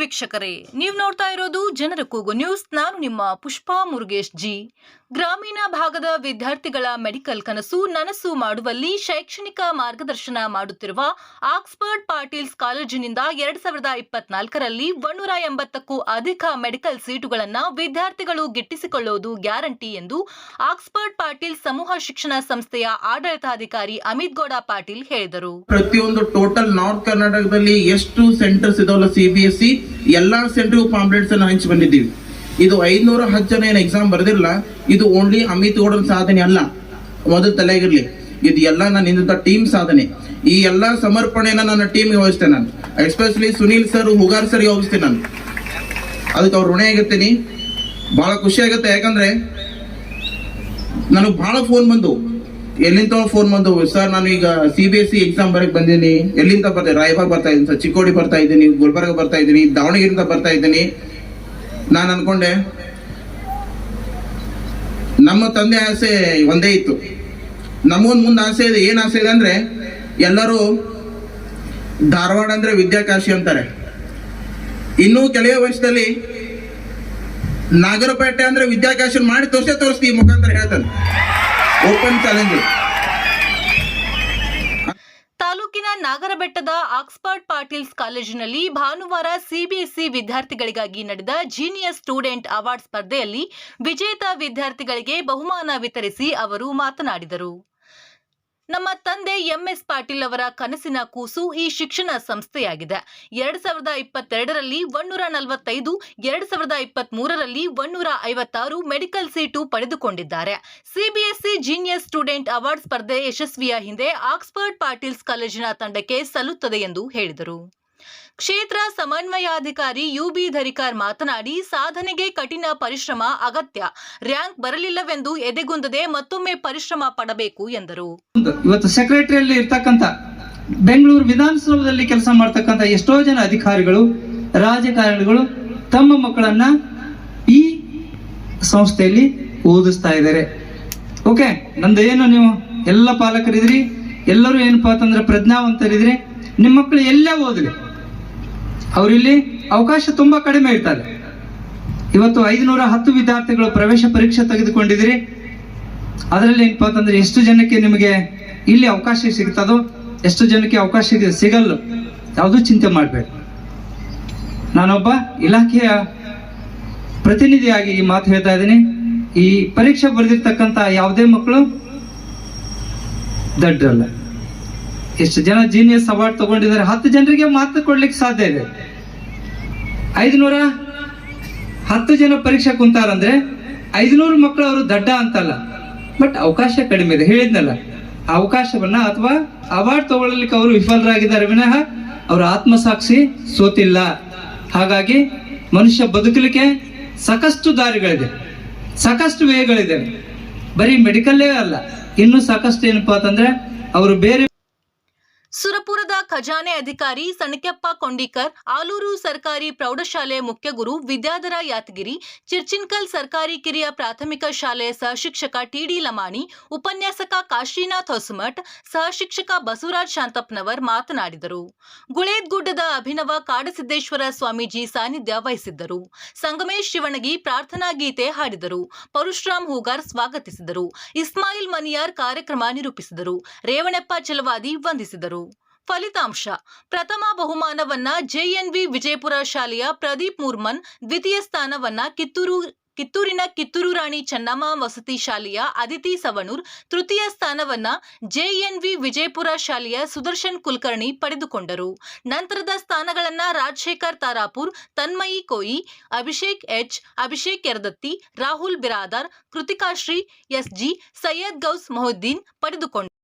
ವೀಕ್ಷಕರೇ. ನೀವು ನೋಡ್ತಾ ಇರೋದು ಜನರ ಕೂಗು ನ್ಯೂಸ್. ನಾನು ನಿಮ್ಮ ಪುಷ್ಪಾ ಮುರುಗೇಶ್ ಜಿ. ಗ್ರಾಮೀಣ ಭಾಗದ ವಿದ್ಯಾರ್ಥಿಗಳ ಮೆಡಿಕಲ್ ಕನಸು ನನಸು ಮಾಡುವಲ್ಲಿ ಶೈಕ್ಷಣಿಕ ಮಾರ್ಗದರ್ಶನ ಮಾಡುತ್ತಿರುವ ಆಕ್ಸ್ಫರ್ಡ್ ಪಾಟೀಲ್ಸ್ ಕಾಲೇಜಿನಿಂದ ಎರಡ್ ಸಾವಿರದ ಇಪ್ಪತ್ನಾಲ್ಕರಲ್ಲಿ ಒಂದೂರ ಎಂಬತ್ತಕ್ಕೂ ಅಧಿಕ ಮೆಡಿಕಲ್ ಸೀಟುಗಳನ್ನು ವಿದ್ಯಾರ್ಥಿಗಳು ಗಿಟ್ಟಿಸಿಕೊಳ್ಳುವುದು ಗ್ಯಾರಂಟಿ ಎಂದು ಆಕ್ಸ್ಫರ್ಡ್ ಪಾಟೀಲ್ ಸಮೂಹ ಶಿಕ್ಷಣ ಸಂಸ್ಥೆಯ ಆಡಳಿತಾಧಿಕಾರಿ ಅಮಿತ್ ಗೌಡ ಪಾಟೀಲ್ ಹೇಳಿದರು. ಪ್ರತಿಯೊಂದು ಟೋಟಲ್ ನಾರ್ತ್ ಕರ್ನಾಟಕದಲ್ಲಿ ಎಷ್ಟು ಸೆಂಟರ್ಸ್ ಇದಾವಲ್ಲ ಸಿ ಬಿ ಎಸ್ ಸಿ ಎಲ್ಲಾ ಸೆಂಟರ್ ಪಾಂಪ್ಲೆಟ್ಸ್ ಅನ್ನು ಹಂಚಿ ಬಂದಿದ್ದೀವಿ. ಇದು ಐದ್ನೂರ ಹತ್ತು ಜನ ಏನು ಎಕ್ಸಾಮ್ ಬರೆದಿಲ್ಲ ಇದು ಓನ್ಲಿ ಅಮಿತ್ ಗೌಡನ ಸಾಧನೆ ಅಲ್ಲ. ಮೊದಲು ತಲೆಗಿರ್ಲಿ ಇದು ಎಲ್ಲ ನಾನು ಇಂದ ಟೀಮ್ ಸಾಧನೆ. ಈ ಎಲ್ಲ ಸಮರ್ಪಣೆನ ನನ್ನ ಟೀಮ್ಗೆ ಹೋಗಿಸ್ತೇನೆ ನಾನು. Especially Sunil sir Hugar sir ವಹಿಸ್ತೇನೆ ನಾನು. ಅದಕ್ಕೆ ಅವ್ರು ಋಣೆ ಆಗಿರ್ತೀನಿ ಬಹಳ ಖುಷಿ ಆಗುತ್ತೆ. ಯಾಕಂದ್ರೆ, ನನಗೆ ಬಹಳ ಫೋನ್ ಬಂದು ಎಲ್ಲಿಂದ ಫೋನ್ ಬಂದು, ಸರ್, ನಾನು ಈಗ C B S C exam ಬರಕ್ ಬಂದೀನಿ. ಎಲ್ಲಿಂದ ಬರ್ತಾ ರಾಯಬಾಗ್ ಬರ್ತಾ ಇದ್ದೀನಿ ಸರ್. ಚಿಕ್ಕೋಡಿ ಬರ್ತಾ ಇದ್ದೀನಿ ಗುಲ್ಬರ್ಗ ಬರ್ತಾ ಇದ್ದೀನಿ ದಾವಣಗೆರೆಯಿಂದ ಬರ್ತಾ ಇದ್ದೀನಿ ನಾನು ಅನ್ಕೊಂಡೆ, ನಮ್ಮ ತಂದೆ ಆಸೆ ಒಂದೇ ಇತ್ತು. ನಮಗೊಂದು ಮುಂದೆ ಆಸೆ ಇದೆ. ಏನು ಆಸೆ ಇದೆ ಅಂದ್ರೆ, ಎಲ್ಲರೂ ಧಾರವಾಡ ಅಂದ್ರೆ ವಿದ್ಯಾಕಾಶಿ ಅಂತಾರೆ. ಇನ್ನೂ ಕೆಲವೇ ವರ್ಷದಲ್ಲಿ ನಾಗರಪೇಟೆ ಅಂದ್ರೆ ವಿದ್ಯಾಕಾಶಿ ಮಾಡಿ ತೋರ್ಸೇ ತೋರಿಸ್ತೀವಿ ಮುಖಾಂತರ ಹೇಳ್ತಾನೆ. ಓಪನ್ ಚಾಲೆಂಜ್ ತಾಲೂಕಿನ ನಾಗರಬೆಟ್ಟದ ಆಕ್ಸ್ಫರ್ಡ್ ಪಾಟೀಲ್ಸ್ ಕಾಲೇಜಿನಲ್ಲಿ ಭಾನುವಾರ ಸಿಬಿಎಸ್ಇ ವಿದ್ಯಾರ್ಥಿಗಳಿಗಾಗಿ ನಡೆದ ಜೀನಿಯಸ್ ಸ್ಟೂಡೆಂಟ್ ಅವಾರ್ಡ್ ಸ್ಪರ್ಧೆಯಲ್ಲಿ ವಿಜೇತ ವಿದ್ಯಾರ್ಥಿಗಳಿಗೆ ಬಹುಮಾನ ವಿತರಿಸಿ ಅವರು ಮಾತನಾಡಿದರು. ನಮ್ಮ ತಂದೆ ಎಂಎಸ್ ಪಾಟೀಲ್ ಅವರ ಕನಸಿನ ಕೂಸು ಈ ಶಿಕ್ಷಣ ಸಂಸ್ಥೆಯಾಗಿದೆ. ಎರಡ್ ಸಾವಿರದ ಇಪ್ಪತ್ತೆರಡರಲ್ಲಿ ಒಂದೂರ ನಲವತ್ತೈದು, ಎರಡ್ ಸಾವಿರದ ಇಪ್ಪತ್ತ್ ಮೂರರಲ್ಲಿ ಒಂದೂರ ಐವತ್ತಾರು ಮೆಡಿಕಲ್ ಸೀಟು ಪಡೆದುಕೊಂಡಿದ್ದಾರೆ. ಸಿಬಿಎಸ್ಇ ಜೀನಿಯಸ್ ಸ್ಟೂಡೆಂಟ್ ಅವಾರ್ಡ್ ಸ್ಪರ್ಧೆ ಯಶಸ್ವಿಯ ಹಿಂದೆ ಆಕ್ಸ್ಫರ್ಡ್ ಪಾಟೀಲ್ಸ್ ಕಾಲೇಜಿನ ತಂಡಕ್ಕೆ ಸಲ್ಲುತ್ತದೆ ಎಂದು ಹೇಳಿದರು. ಕ್ಷೇತ್ರ ಸಮನ್ವಯಾಧಿಕಾರಿ ಯುಬಿ ಧರಿಕಾರ್ ಮಾತನಾಡಿ, ಸಾಧನೆಗೆ ಕಠಿಣ ಪರಿಶ್ರಮ ಅಗತ್ಯ. ರ್ಯಾಂಕ್ ಬರಲಿಲ್ಲವೆಂದು ಎದೆಗುಂದದೆ ಮತ್ತೊಮ್ಮೆ ಪರಿಶ್ರಮ ಪಡಬೇಕು ಎಂದರು. ಇವತ್ತು ಸೆಕ್ರೆಟರಿಯಲ್ಲಿ ಇರ್ತಕ್ಕಂಥ ಬೆಂಗಳೂರು ವಿಧಾನಸೌಧದಲ್ಲಿ ಕೆಲಸ ಮಾಡ್ತಕ್ಕಂಥ ಎಷ್ಟೋ ಜನ ಅಧಿಕಾರಿಗಳು, ರಾಜಕಾರಣಿಗಳು ತಮ್ಮ ಮಕ್ಕಳನ್ನ ಈ ಸಂಸ್ಥೆಯಲ್ಲಿ ಓದಿಸ್ತಾ ಇದ್ದಾರೆ. ಓಕೆ ನಂದು ಏನು ನೀವು ಎಲ್ಲ ಪಾಲಕರಿದ್ರಿ ಎಲ್ಲರೂ ಏನಪ್ಪಾ ಅಂತಂದ್ರೆ ಪ್ರಜ್ಞಾವಂತರಿದ್ರಿ ನಿಮ್ಮ ಮಕ್ಕಳು ಎಲ್ಲೇ ಓದಲಿ? ಅವರಿಲ್ಲಿ ಅವಕಾಶ ತುಂಬಾ ಕಡಿಮೆ ಇರ್ತಾರೆ ಇವತ್ತು ಐದುನೂರ ಹತ್ತು ವಿದ್ಯಾರ್ಥಿಗಳು ಪ್ರವೇಶ ಪರೀಕ್ಷೆ ತೆಗೆದುಕೊಂಡಿದ್ದೀರಿ ಅದರಲ್ಲಿ ಏನಪ್ಪ ಅಂತಂದ್ರೆ ಎಷ್ಟು ಜನಕ್ಕೆ ನಿಮಗೆ ಇಲ್ಲಿ ಅವಕಾಶ ಸಿಗ್ತದೋ ಎಷ್ಟು ಜನಕ್ಕೆ ಅವಕಾಶ ಸಿಗ- ಸಿಗಲ್ಲ ಯಾವುದೂ ಚಿಂತೆ ಮಾಡಬೇಡ. ನಾನೊಬ್ಬ ಇಲಾಖೆಯ ಪ್ರತಿನಿಧಿಯಾಗಿ ಈ ಮಾತು ಹೇಳ್ತಾ ಇದ್ದೀನಿ. ಈ ಪರೀಕ್ಷೆ ಬರೆದಿರ್ತಕ್ಕಂಥ ಯಾವುದೇ ಮಕ್ಕಳು ದಡ್ಡರಲ್ಲ ಎಷ್ಟು ಜನ ಜೀನಿಯಸ್ ಅವಾರ್ಡ್ ತಗೊಂಡಿದ್ದಾರೆ, ಹತ್ತು ಜನರಿಗೆ ಮಾತು ಕೊಡ್ಲಿಕ್ಕೆ ಸಾಧ್ಯ ಇದೆ. ಐದುನೂರ ಹತ್ತು ಜನ ಪರೀಕ್ಷೆ ಕುಂತಾರಂದ್ರೆ ಐದುನೂರು ಮಕ್ಕಳು ಅವರು ದಡ್ಡ ಅಂತಲ್ಲ. ಬಟ್ ಅವಕಾಶ ಕಡಿಮೆ ಇದೆ. ಹೇಳಿದ್ನಲ್ಲ, ಅವಕಾಶವನ್ನ ಅಥವಾ ಅವಾರ್ಡ್ ತಗೊಳ್ಳಲಿಕ್ಕೆ ಅವರು ವಿಫಲರಾಗಿದ್ದಾರೆ ವಿನಃ ಅವರ ಆತ್ಮಸಾಕ್ಷಿ ಸೋತಿಲ್ಲ. ಹಾಗಾಗಿ ಮನುಷ್ಯ ಬದುಕಲಿಕ್ಕೆ ಸಾಕಷ್ಟು ದಾರಿಗಳಿದೆ, ಸಾಕಷ್ಟು ವೇಗಳಿದೆ. ಬರೀ ಮೆಡಿಕಲ್ಲೇ ಅಲ್ಲ, ಇನ್ನೂ ಸಾಕಷ್ಟು ಏನಪ್ಪಾ ಅಂತಂದ್ರೆ, ಅವರು ಬೇರೆ ಸುರಪುರದ ಖಜಾನೆ ಅಧಿಕಾರಿ ಸಣಕೆಪ್ಪ ಕೊಂಡಿಕರ್, ಆಲೂರು ಸರ್ಕಾರಿ ಪ್ರೌಢಶಾಲೆ ಮುಖ್ಯಗುರು ವಿದ್ಯಾಧರ ಯಾತಗಿರಿ ಚಿರ್ಚಿನ್ಕಲ್ ಸರ್ಕಾರಿ ಕಿರಿಯ ಪ್ರಾಥಮಿಕ ಶಾಲೆಯ ಸಹಶಿಕ್ಷಕ ಟಿಡಿ ಲಮಾಣಿ, ಉಪನ್ಯಾಸಕ ಕಾಶಿನಾಥ್ ಹೊಸಮಠ್, ಸಹಶಿಕ್ಷಕ ಬಸವರಾಜ್ ಶಾಂತಪ್ಪನವರ್ ಮಾತನಾಡಿದರು. ಗುಳೇದ್ಗುಡ್ಡದ ಅಭಿನವ ಕಾಡಸಿದ್ದೇಶ್ವರ ಸ್ವಾಮೀಜಿ ಸಾನ್ನಿಧ್ಯ ವಹಿಸಿದ್ದರು. ಸಂಗಮೇಶ್ ಶಿವಣಗಿ ಪ್ರಾರ್ಥನಾ ಗೀತೆ ಹಾಡಿದರು. ಪರಶುರಾಮ್ ಹೂಗಾರ್ ಸ್ವಾಗತಿಸಿದರು. ಇಸ್ಮಾಯಿಲ್ ಮನಿಯಾರ್ ಕಾರ್ಯಕ್ರಮ ನಿರೂಪಿಸಿದರು. ರೇವಣಪ್ಪ ಚಲವಾದಿ ವಂದಿಸಿದರು. ಫಲಿತಾಂಶ. ಪ್ರಥಮ ಬಹುಮಾನವನ್ನ ಜೆಎನ್ವಿ ವಿಜಯಪುರ ಶಾಲೆಯ ಪ್ರದೀಪ್ ಮುರ್ಮನ್, ದ್ವಿತೀಯ ಸ್ಥಾನವನ್ನ ಕಿತ್ತೂರು, ಕಿತ್ತೂರಿನ ಕಿತ್ತೂರು ರಾಣಿ ಚೆನ್ನಮ್ಮ ವಸತಿ ಶಾಲೆಯ ಅದಿತಿ ಸವಣೂರ್, ತೃತೀಯ ಸ್ಥಾನವನ್ನ ಜೆಎನ್ವಿ ವಿಜಯಪುರ ಶಾಲೆಯ ಸುದರ್ಶನ್ ಕುಲಕರ್ಣಿ ಪಡೆದುಕೊಂಡರು. ನಂತರದ ಸ್ಥಾನಗಳನ್ನ Rajashekhar Tarapur, Tanmayi Koyi, Abhishek H, Abhishek Yaradatti, Rahul Biradar ಕೃತಿಕಾಶ್ರೀ SG Syed Gauss ಮೊಹುದ್ದೀನ್ ಪಡೆದುಕೊಂಡರು